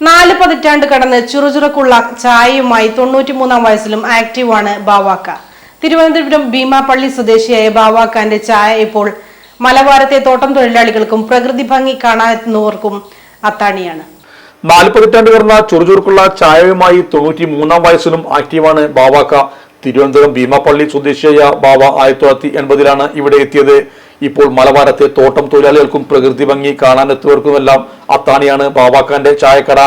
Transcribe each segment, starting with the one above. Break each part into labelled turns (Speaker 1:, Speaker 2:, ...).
Speaker 1: നാല് പതിറ്റാണ്ട് കടന്ന് ചുറുചുറുക്കുള്ള ചായയുമായി തൊണ്ണൂറ്റിമൂന്നാം വയസ്സിലും ആക്റ്റീവാണ് ബാവാക്ക. തിരുവനന്തപുരം ഭീമാപള്ളി സ്വദേശിയായ ബാവാക്കാന്റെ ചായ ഇപ്പോൾ മലബാരത്തെ തോട്ടം തൊഴിലാളികൾക്കും പ്രകൃതി ഭംഗി കാണാനെത്തുന്നവർക്കും അത്താണിയാണ്.
Speaker 2: നാല് പതിറ്റാണ്ട് കടന്ന ചുറുചുറുക്കുള്ള ചായയുമായി തൊണ്ണൂറ്റി മൂന്നാം വയസ്സിലും ആക്റ്റീവാണ് ബാവാക്ക. തിരുവനന്തപുരം ഭീമാപ്പള്ളി സ്വദേശിയായ ബാവ ആയിരത്തി തൊള്ളായിരത്തി എൺപതിലാണ് ഇവിടെ എത്തിയത്. ഇപ്പോൾ മലബാരത്തെ തോട്ടം തൊഴിലാളികൾക്കും പ്രകൃതി ഭംഗി കാണാനെത്തുന്നവർക്കുമെല്ലാം അത്താണിയാണ് ബാവാക്കാന്റെ ചായക്കട.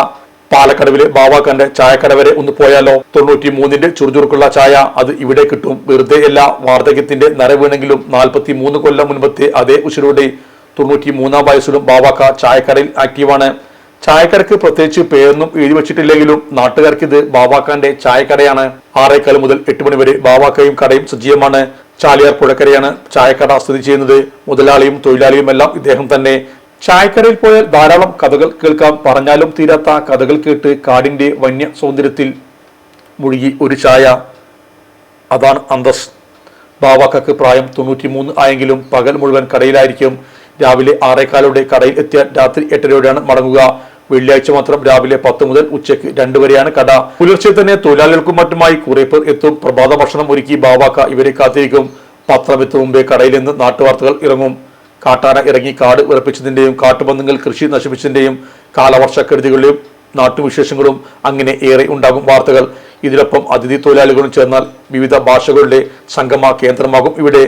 Speaker 2: പാലക്കടവിലെ ബാവാക്കാന്റെ ചായക്കട വരെ ഒന്ന് പോയാലോ? തൊണ്ണൂറ്റി മൂന്നിന്റെ ചുറുചുറുക്കുള്ള ചായ അത് ഇവിടെ കിട്ടും. വെറുതെ അല്ല വാർദ്ധക്യത്തിന്റെ നരവീണെങ്കിലും നാൽപ്പത്തി മൂന്ന് കൊല്ലം മുൻപത്തെ അതേ ഉശിരോടെ തൊണ്ണൂറ്റി മൂന്നാം വയസ്സിലും ബാവാക്ക ചായക്കടയിൽ ആക്റ്റീവാണ്. ചായക്കടക്ക് പ്രത്യേകിച്ച് പേരൊന്നും എഴുതി വെച്ചിട്ടില്ലെങ്കിലും നാട്ടുകാർക്ക് ഇത് ബാവാക്കാന്റെ ചായക്കടയാണ്. ആറേക്കാൽ മുതൽ എട്ട് മണി വരെ ബാവാക്കയും കടയും സജീവമാണ്. ചാലിയാർ പുഴക്കരയാണ് ചായക്കട സ്ഥിതി ചെയ്യുന്നത്. മുതലാളിയും തൊഴിലാളിയുമെല്ലാം ഇദ്ദേഹം തന്നെ. ചായക്കടയിൽ പോയാൽ ധാരാളം കഥകൾ കേൾക്കാം. പറഞ്ഞാലും തീരാത്ത കഥകൾ കേട്ട് കാടിന്റെ വന്യ സൗന്ദര്യത്തിൽ മുഴുകി ഒരു ചായ. അതാണ് അന്തസ്. ബാവാക്കക്ക് പ്രായം തൊണ്ണൂറ്റിമൂന്ന് ആയെങ്കിലും പകൽ മുഴുവൻ കടയിലായിരിക്കും. രാവിലെ ആറേക്കാലോടെ കടയിൽ എത്തിയാൽ രാത്രി എട്ടരയോടെയാണ് മടങ്ങുക. വെള്ളിയാഴ്ച മാത്രം രാവിലെ പത്ത് മുതൽ ഉച്ചയ്ക്ക് രണ്ട് വരെയാണ് കട. പുലർച്ചെ തന്നെ തൊഴിലാളികൾക്കും മറ്റുമായി കുറെ പേർ എത്തും. പ്രഭാത ഭക്ഷണം ഒരുക്കി ബാവാക്ക ഇവരെ കാത്തിരിക്കും. പത്രമെത്തു മുമ്പേ കടയിൽ നിന്ന് നാട്ടുവാർത്തകൾ ഇറങ്ങും. കാട്ടാന ഇറങ്ങി കാട് വിറപ്പിച്ചതിന്റെയും കാട്ടുപന്നുകൾ കൃഷി നശിപ്പിച്ചതിന്റെയും കാലവർഷക്കെടുതികളുടെയും നാട്ടുവിശേഷങ്ങളും അങ്ങനെ ഏറെ ഉണ്ടാകും വാർത്തകൾ. ഇതിനൊപ്പം അതിഥി തൊഴിലാളികളും ചേർന്നാൽ വിവിധ ഭാഷകളുടെ സംഗമ കേന്ദ്രമാകും ഇവിടെ.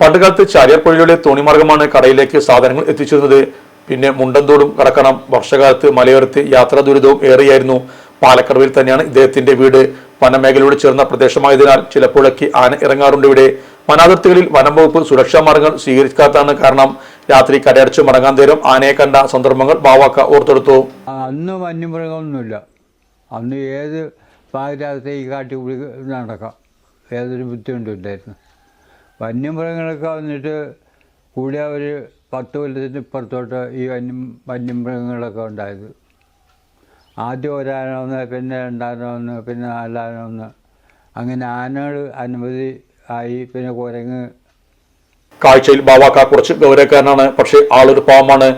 Speaker 2: പണ്ടുകാലത്ത് ചാരിയാർ പുഴയിലെ തോണിമാർഗമാണ് കടയിലേക്ക് സാധനങ്ങൾ എത്തിച്ചിരുന്നത് പിന്നെ മുണ്ടന്തോടും കടക്കണം. വർഷകാലത്ത് മലയോരത്ത് യാത്രാ ദുരിതവും ഏറെയായിരുന്നു. പാലക്കടവിൽ തന്നെയാണ് ഇദ്ദേഹത്തിന്റെ വീട്. വനമേഖലയോട് ചേർന്ന പ്രദേശമായതിനാൽ ചിലപ്പോഴൊക്കെ ആന ഇറങ്ങാറുണ്ട് ഇവിടെ. വനാതിർത്തികളിൽ വനം വകുപ്പ് സുരക്ഷാ മാർഗങ്ങൾ സ്വീകരിക്കാത്തതാണ് കാരണം. രാത്രി കരയടച്ച് മടങ്ങാൻ നേരം ആനയെ കണ്ട സന്ദർഭങ്ങൾ ബാവാക്ക ഓർത്തെടുത്തു.
Speaker 3: അന്ന് വന്യമൃഗമൊന്നുമില്ല. അന്ന് ഏത് പാതിരാത്രി ഈ കാട്ടി കൂടി നടക്കാം. ഏതൊരു ബുദ്ധിമുട്ടില്ലായിരുന്നു വന്യമൃഗങ്ങളൊക്കെ വന്നിട്ട് കൂടിയ ഒരു പത്ത് കൊല്ലത്തിന് ഇപ്പുറത്തോട്ട് ഈ വന്യം വന്യമൃഗങ്ങളൊക്കെ ഉണ്ടായത്. ആദ്യം ഒരാന ഒന്ന് പിന്നെ രണ്ടാന ഒന്ന് പിന്നെ നാലാന ഒന്ന് അങ്ങനെ ആനകൾ അനുമതി ആയി പിന്നെ കുരങ്ങ്.
Speaker 2: കാഴ്ചയിൽ ബാവാക്ക കുറച്ച് ഗൗരവക്കാരനാണ്. പക്ഷേ ആളൊരു പാവമാണ്.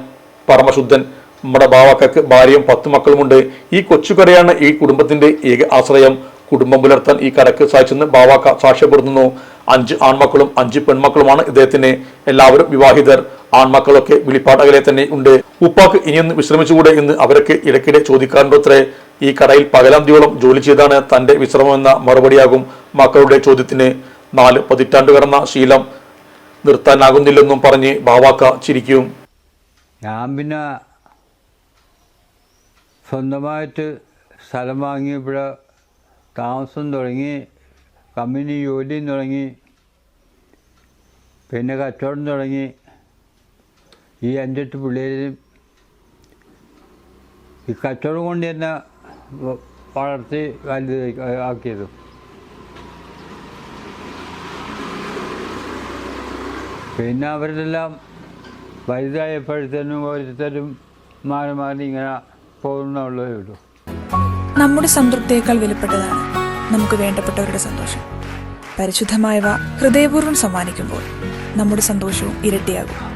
Speaker 2: പരമശുദ്ധൻ. നമ്മുടെ ബാവാക്കക്ക് ഭാര്യയും പത്ത് മക്കളുമുണ്ട്. ഈ കൊച്ചുകരയാണ് ഈ കുടുംബത്തിന്റെ ഏക ആശ്രയം. കുടുംബം പുലർത്താൻ ഈ കടക്ക് സാധിച്ചെന്ന് ബാവാക്ക സാക്ഷ്യപ്പെടുത്തുന്നു. അഞ്ച് ആൺമക്കളും അഞ്ച് പെൺമക്കളുമാണ് ഇദ്ദേഹത്തിന്. എല്ലാവരും വിവാഹിതർ. ആൺമക്കളൊക്കെ വിളിപ്പാട്ടകലെ തന്നെ ഉണ്ട്. ഉപ്പാക്ക് ഇനിയൊന്ന് വിശ്രമിച്ചുകൂടെ എന്ന് അവരൊക്കെ ഇടയ്ക്കിടെ ചോദിക്കാറുണ്ടത്രേ. ഈ കടയിൽ പകലാന്തിയോളം ജോലി ചെയ്താണ് തന്റെ വിശ്രമമെന്ന മറുപടിയാകും മക്കളുടെ ചോദ്യത്തിന്. നാല് പതിറ്റാണ്ട് കടന്ന ശീലം നിർത്താനാകുന്നില്ലെന്നും പറഞ്ഞ് ബാവാക്ക ചിരിക്കും.
Speaker 3: ഞാൻ പിന്നെ സ്വന്തമായിട്ട് സ്ഥലം വാങ്ങിയപ്പോൾ താമസം തുടങ്ങി കമ്പനി ജോലിയും തുടങ്ങി പിന്നെ കച്ചവടം തുടങ്ങി. ഈ അഞ്ചെട്ട് പിള്ളേരും ഈ കച്ചവടം കൊണ്ട് തന്നെ വളർത്തി വലുത് ആക്കിയത്. പിന്നെ അവരെല്ലാം വലുതായപ്പോഴത്തേനും ഓരോരുത്തരും മാറി മാറി ഇങ്ങനെ പോകുന്നുള്ളതേ ഉള്ളൂ.
Speaker 4: നമ്മുടെ സംതൃപ്തിയേക്കാൾ വിലപ്പെട്ടതാണ് നമുക്ക് വേണ്ടപ്പെട്ടവരുടെ സന്തോഷം. പരിശുദ്ധമായവ ഹൃദയപൂർവം സമ്മാനിക്കുമ്പോൾ നമ്മുടെ സന്തോഷവും ഇരട്ടിയാകും.